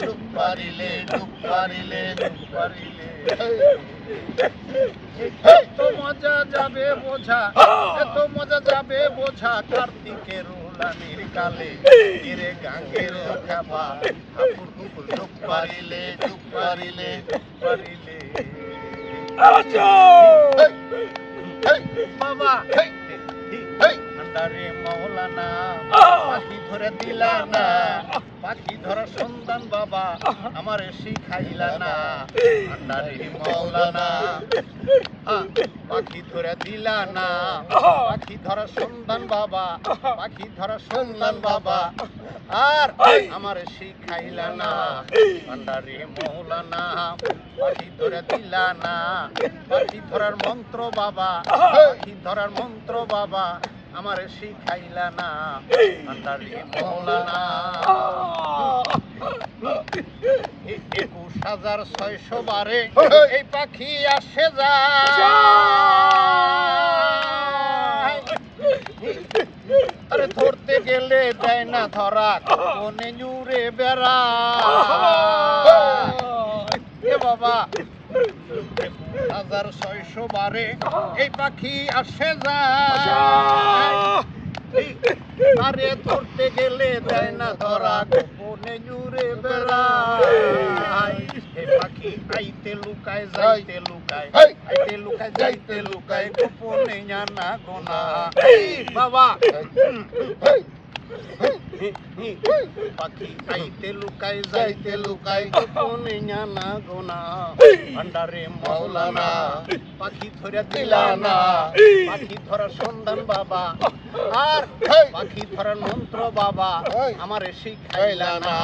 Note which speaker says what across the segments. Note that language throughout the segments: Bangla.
Speaker 1: ডুব পারিলে ডুব পারিলে ডুব পারিলে। এত মজা যাবে বোঝা এত মজা যাবে বোঝা। কার্তিকের উলানির কালে তীরে গাঙ্গের খাবা ঠাকুর কুকুর ডুব পারিলে ডুব পারিলে পারিলে। বাবা আন্ডারে মৌলানা ধরে দিলা না। পাখি ধরার সন্তান বাবা আমার শিখাইলা না। আন্ডারে আহ, পাখি ধরে দিলা না। পাখি ধরার সন্তান বাবা পাখি ধরার সন্তান বাবা আর আমার শিখাইলা না। আন্ডারে মৌলানা পাখি ধরে দিলা না। পাখি ধরার মন্ত্র বাবা পাখি ধরার মন্ত্র বাবা আমার শিখাইলা না। আন্ডারে মৌলানা এ- একুশ হাজার ছয়শো বারে এই পাখি আসে যায়। আরে ধরতে গেলে দেয় না ধরা কোনে জুড়ে বেড়া। এ বাবা হাজার ছয়শো বারে এই পাখি আসে যায়। আরে ধরতে গেলে দেয় না ধরা জুড়ে বেড়ায় এ পাখি আইতে লুকায় যাইতে লুকায় আইতে লুকায় যাইতে লুকায় গোপনে জানা গোনা বাবা পাখি আইতে লুকায় যাইতে লুকায়। গোপনে জানা গোনা। ভান্ডারে মৌলানা পাখি ধরে দিলা না পাখি ধরার সন্ধান বাবা। আর পাখি ধরার মন্ত্র বাবা। আমারে শিখাইলা না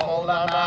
Speaker 1: মৌলানা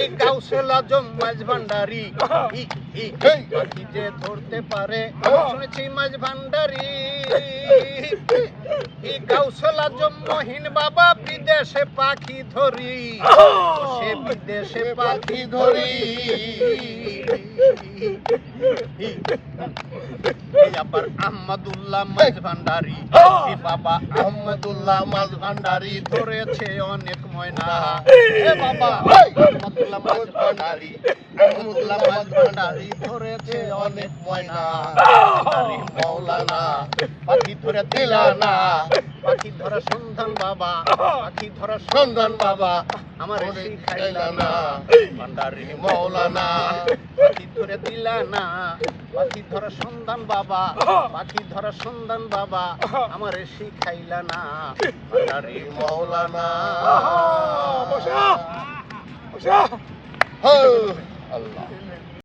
Speaker 1: এই কাউসেলা মাঝ ভান্ডারি। যে ধরতে পারে শুনেছি মাঝ ভান্ডারি। এই কাউসেলা জম মহিন বাবা বিদেশে পাখি ধরি। সে বিদেশে পাখি ধরি। আবার আহমদুল্লাহ মাঝ ভান্ডারি। বাবা আহমদুল্লাহ মাঝ ভান্ডারি ধরেছে অনেক ময়না এ বাবা মাঝ ভান্ডারি আহমদুল্লাহ মাঝ ভান্ডারি ধরেছে অনেক ময়না। মৌলানা পাখি ধরে দিলা না। পাখি ধরা সন্ধান বাবা পাখি ধরা সন্ধান বাবা। আমার শিখাইলা না। ভান্ডারি মৌলানা। পাখি ধরে দিলা না। পাখি ধরা সন্ধান বাবা। পাখি ধরা সন্ধান বাবা। আমার শিখাইলা না। ভান্ডারি মৌলানা।
Speaker 2: বসা। বসা।
Speaker 1: আল্লাহ।